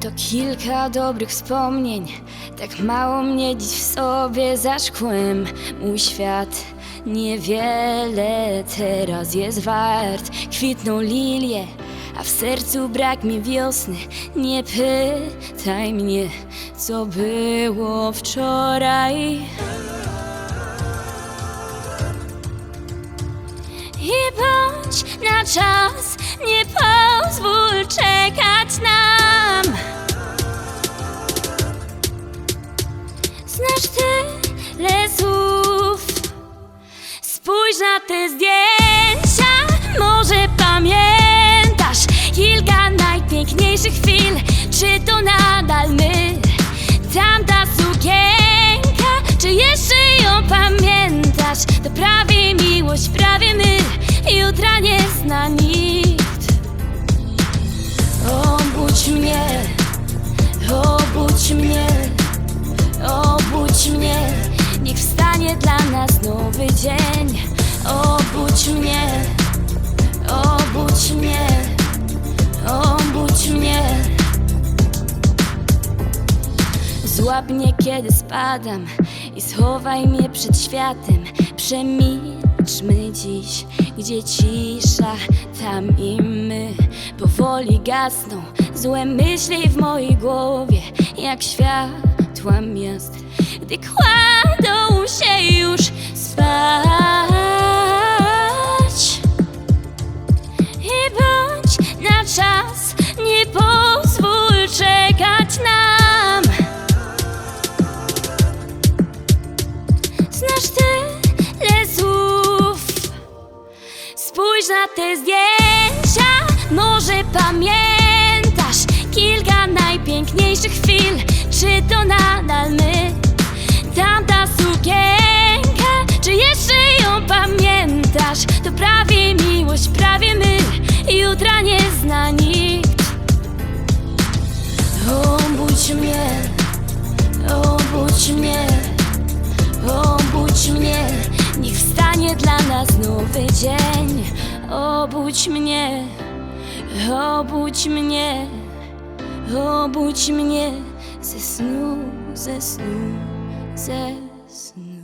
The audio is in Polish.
To kilka dobrych wspomnień, tak mało mnie dziś w sobie za szkłem. Mój świat niewiele teraz jest wart. Kwitną lilie, a w sercu brak mi wiosny. Nie pytaj mnie, co było wczoraj. I bądź na czas, nie na te zdjęcia, może pamiętasz kilka najpiękniejszych chwil, czy to nadal my? Tamta sukienka, czy jeszcze ją pamiętasz? To prawie miłość, prawie my, jutra nie zna nikt. Złap mnie, kiedy spadam i schowaj mnie przed światem. Przemilczmy dziś, gdzie cisza, tam i my. Powoli gasną złe myśli w mojej głowie, jak światła miast, gdy kładą się już spać. I bądź na czas, nie pozwól czekać nam. Spójrz na te zdjęcia, może pamiętasz kilka najpiękniejszych chwil, czy to nadal my? Tamta sukienka, czy jeszcze ją pamiętasz? To prawie miłość, prawie my, jutra nie zna nikt. Obudź mnie, obudź mnie, obudź mnie, niech wstanie dla nas nowy dzień. Obudź mnie, obudź mnie, obudź mnie ze snu, ze snu, ze snu.